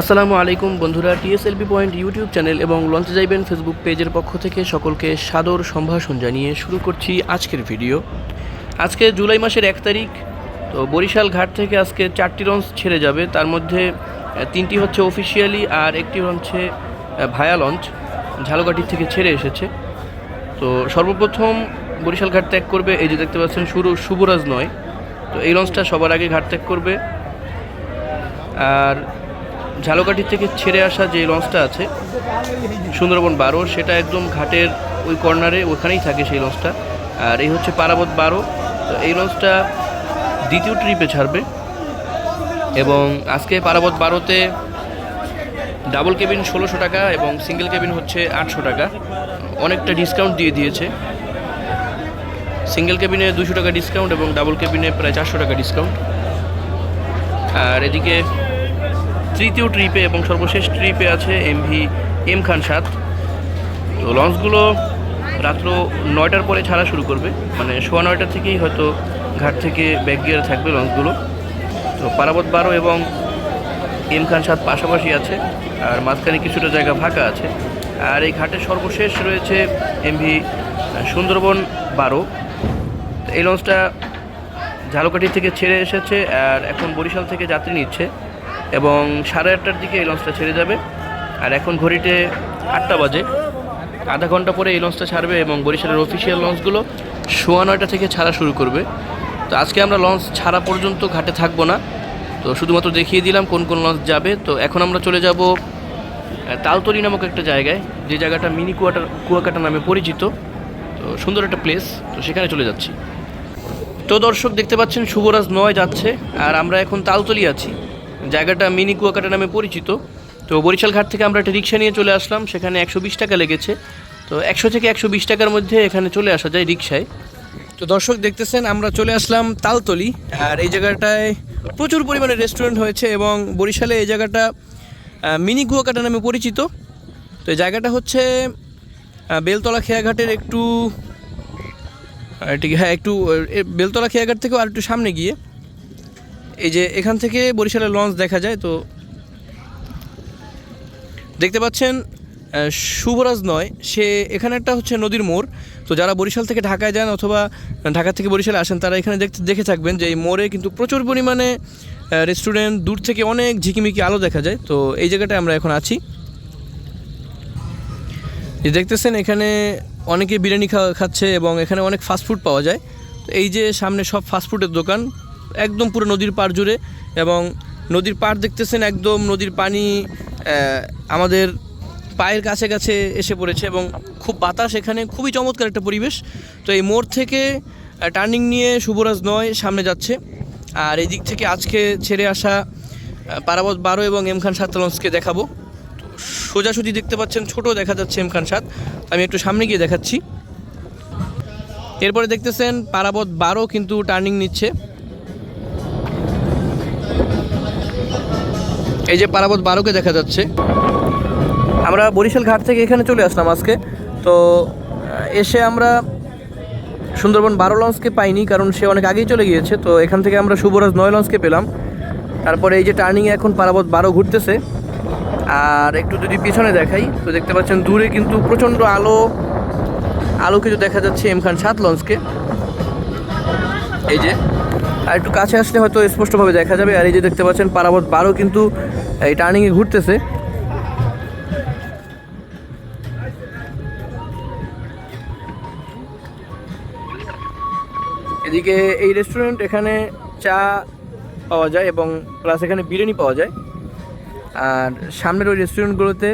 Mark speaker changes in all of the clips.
Speaker 1: আসসালামু আলাইকুম বন্ধুরা টিএসএলপি পয়েন্ট ইউটিউব চ্যানেল এবং লঞ্চে যাইবেন ফেসবুক পেজের পক্ষ থেকে সকলকে সাদর সম্ভাষণ জানিয়ে শুরু করছি আজকের ভিডিও। আজকে জুলাই মাসের এক তারিখ, তো বরিশাল ঘাট থেকে আজকে চারটি লঞ্চ ছেড়ে যাবে। তার মধ্যে তিনটি হচ্ছে অফিসিয়ালি আর একটি হচ্ছে ভায়া লঞ্চ ঝালকাঠি থেকে ছেড়ে এসেছে। তো সর্বপ্রথম বরিশাল ঘাট ত্যাগ করবে, এই যে দেখতে পাচ্ছেন, শুরু শুভরাজ নয়। তো এই লঞ্চটা সবার আগে ঘাট ত্যাগ করবে। আর ঝালকাঠি থেকে ছেড়ে আসা যে লঞ্চটা আছে, সুন্দরবন বারো, সেটা একদম ঘাটের ওই কর্নারে ওখানেই থাকে সেই লঞ্চটা। আর এই হচ্ছে পারাবত বারো। তো এই লঞ্চটা দ্বিতীয় ট্রিপে ছাড়বে এবং আজকে পারাবত বারোতে ডাবল কেবিন ষোলোশো টাকা এবং সিঙ্গেল কেবিন হচ্ছে আটশো টাকা। অনেকটা ডিসকাউন্ট দিয়ে দিয়েছে। সিঙ্গেল কেবিনে দুশো টাকা ডিসকাউন্ট এবং ডাবল কেবিনে প্রায় চারশো টাকা ডিসকাউন্ট। আর এদিকে তৃতীয় ট্রিপে এবং সর্বশেষ ট্রিপে আছে এমভি এম খান সাত। তো লঞ্চগুলো রাত্র নয়টার পরে ছাড়া শুরু করবে। মানে সোয়া নয়টা থেকেই হয়তো ঘাট থেকে ব্যাক গিয়ার থাকবে লঞ্চগুলো তো পারাবত বারো এবং এম খান সাত পাশাপাশি আছে। আর মাঝখানে কিছুটা জায়গা ফাঁকা আছে। আর এই ঘাটের সর্বশেষ রয়েছে এমভি সুন্দরবন বারো। এই লঞ্চটা ঝালকাঠি থেকে ছেড়ে এসেছে আর এখন বরিশাল থেকে যাত্রী নিচ্ছে। এবং সাড়ে আটটার দিকে এই লঞ্চটা ছেড়ে যাবে। আর এখন ঘড়িতে আটটা বাজে। আধা ঘণ্টা পরে এই লঞ্চটা ছাড়বে এবং বরিশালের অফিসিয়াল লঞ্চগুলো সোয়া নয়টা থেকে ছাড়া শুরু করবে। তো আজকে আমরা লঞ্চ ছাড়া পর্যন্ত ঘাটে থাকব না। তো শুধুমাত্র দেখিয়ে দিলাম কোন কোন লঞ্চ যাবে। তো এখন আমরা চলে যাব তালতলি নামক একটা জায়গায়। যে জায়গাটা মিনি কুয়াটার কুয়াকাটা নামে পরিচিত। তো সুন্দর একটা প্লেস তো সেখানে চলে যাচ্ছি। তো দর্শক, দেখতে পাচ্ছেন, শুভরাজ নয় যাচ্ছে। আর আমরা এখন তালতলি আছি। জায়গাটা মিনি কুয়াকাটা নামে পরিচিত। তো বরিশাল ঘাট থেকে আমরা একটা রিক্সা নিয়ে চলে আসলাম, সেখানে একশো বিশ টাকা লেগেছে। তো একশো থেকে একশো বিশ টাকার মধ্যে এখানে চলে আসা যায় রিক্সায়। তো দর্শক দেখতেছেন, আমরা চলে আসলাম তালতলি। আর এই জায়গাটায় প্রচুর পরিমাণে রেস্টুরেন্ট হয়েছে এবং বরিশালে এই জায়গাটা মিনি কুয়াকাটা নামে পরিচিত। তো এই জায়গাটা হচ্ছে বেলতলা খেয়াঘাটের একটু হ্যাঁ একটু বেলতলা খেয়াঘাট থেকেও আর একটু সামনে গিয়ে। এই যে এখান থেকে বরিশালের লঞ্চ দেখা যায়, তো দেখতে পাচ্ছেন শুভরাজ নয়, সে এখানে একটা হচ্ছে নদীর মোড়। তো যারা বরিশাল থেকে ঢাকায় যান অথবা ঢাকা থেকে বরিশালে আসেন, তারা এখানে দেখতে, দেখে থাকবেন যে এই মোড়ে কিন্তু প্রচুর পরিমাণে রেস্টুরেন্ট দূর থেকে অনেক ঝিকিমিকি আলো দেখা যায়। তো এই জায়গাটায় আমরা এখন আছি। দেখতেছেন, এখানে অনেকে বিরিয়ানি খাচ্ছে এবং এখানে অনেক ফাস্টফুড পাওয়া যায়। তো এই যে সামনে সব ফাস্টফুডের দোকান একদম পুরো নদীর পাড় জুড়ে এবং নদীর পাড় দেখতেছেন একদম নদীর পানি আমাদের পায়ের কাছে কাছে এসে পড়েছে এবং খুব বাতাস এখানে, খুবই চমৎকার একটা পরিবেশ। তো এই মোড় থেকে টার্নিং নিয়ে শুভরাজ নয়, সামনে যাচ্ছে। আর এই দিক থেকে আজকে ছেড়ে আসা পারাবত বারো এবং এম খান সাত লঞ্চকে দেখাবো। তো সোজাসুজি দেখতে পাচ্ছেন, ছোট দেখা যাচ্ছে এম খান সাত। আমি একটু সামনে গিয়ে দেখাচ্ছি। এরপরে দেখতেছেন পারাবত বারো কিন্তু টার্নিং নিচ্ছে। এই যে পারাবত বারোকে দেখা যাচ্ছে। আমরা বরিশাল ঘাট থেকে এখানে চলে আসলাম আজকে। তো এসে আমরা সুন্দরবন বারো লঞ্চকে পাইনি, কারণ সে অনেক আগেই চলে গিয়েছে। তো, এখান থেকে আমরা শুভরাজ নয় লঞ্চকে পেলাম। তারপরে এই যে টার্নিংয়ে এখন পারাবত বারো ঘুরতেছে। আর একটু যদি পিছনে দেখাই, তো দেখতে পাচ্ছেন দূরে কিন্তু প্রচণ্ড আলো আলো কিছু দেখা যাচ্ছে এম খান সাত লঞ্চকে। এই যে আর একটু কাছে আসলে হয়তো স্পষ্টভাবে দেখা যাবে। আর এই যে দেখতে পাচ্ছেন, পারাবত বারো কিন্তু এই টার্নিংয়ে ঘুরতেছে। এদিকে এই রেস্টুরেন্ট এখানে চা পাওয়া যায় এবং প্লাস এখানে বিরিয়ানি পাওয়া যায়। আর সামনের ওই রেস্টুরেন্টগুলোতে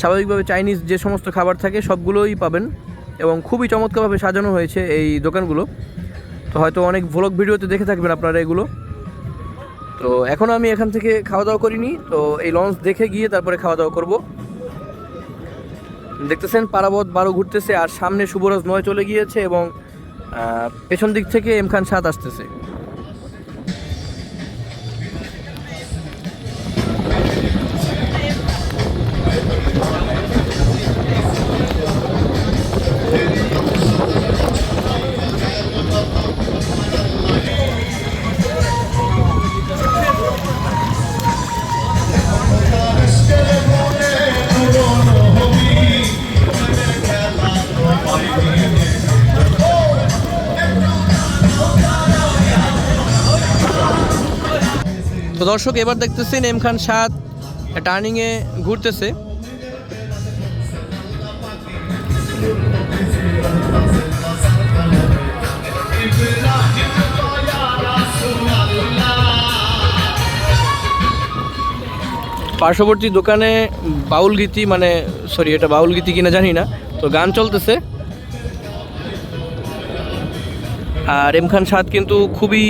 Speaker 1: স্বাভাবিকভাবে চাইনিজ যে সমস্ত খাবার থাকে, সবগুলোই পাবেন এবং খুবই চমৎকারভাবে সাজানো হয়েছে এই দোকানগুলো। তো হয়তো অনেক ভ্লগ ভিডিওতে দেখে থাকবেন আপনারা এগুলো। তো এখন আমি এখান থেকে খাওয়া দাওয়া করিনি, তো এই লঞ্চ দেখে গিয়ে তারপরে খাওয়া দাওয়া করব। দেখতেছেন পারাবত বারো ঘুরতেছে আর সামনে শুভরাজ নয় চলে গিয়েছে এবং পেছন দিক থেকে এম খান সাত আসতেছে। তো দর্শক, এবার দেখতেছেন এম খান সাত টার্নিংয়ে ঘুরতেছে। পার্শ্ববর্তী দোকানে বাউল গীতি মানে সরি এটা বাউল গীতি কিনা জানি না, তো গান চলতেছে। আর এম খান সাদ কিন্তু খুবই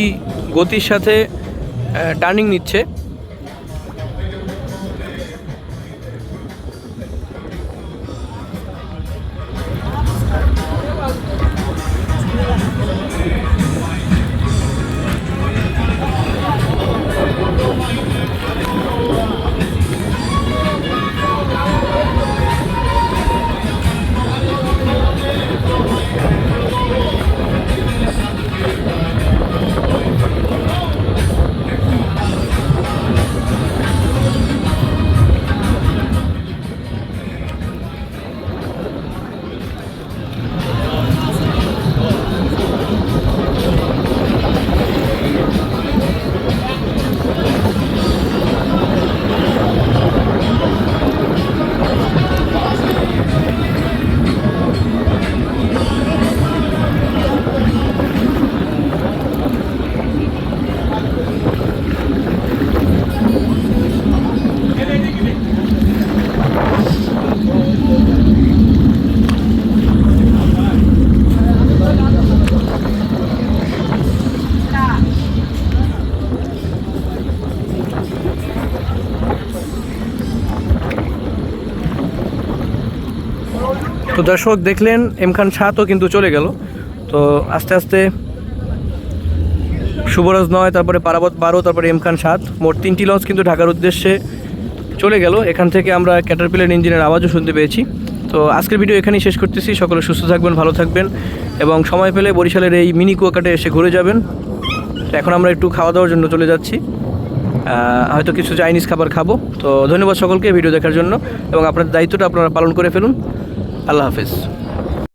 Speaker 1: গতির সাথে টার্নিং নিচ্ছে। দর্শক দেখলেন এম খান সাতও কিন্তু চলে গেল। তো আস্তে আস্তে শুভরাজ নয়, তারপরে পারাবত বারো, তারপরে এম খান সাত মোট তিনটি লঞ্চ কিন্তু ঢাকার উদ্দেশ্যে চলে গেল। এখান থেকে আমরা ক্যাটারপিলার ইঞ্জিনের আওয়াজও শুনতে পেয়েছি। তো আজকের ভিডিও এখানেই শেষ করতেছি। সকলে সুস্থ থাকবেন, ভালো থাকবেন এবং সময় পেলে বরিশালের এই মিনি কুয়াকাটে এসে ঘুরে যাবেন। এখন আমরা একটু খাওয়া দাওয়ার জন্য চলে যাচ্ছি। হয়তো কিছু চাইনিজ খাবার খাব। তো ধন্যবাদ সকলকে ভিডিও দেখার জন্য এবং আপনার দায়িত্বটা আপনারা পালন করে ফেলুন। আল্লাহ হাফেজ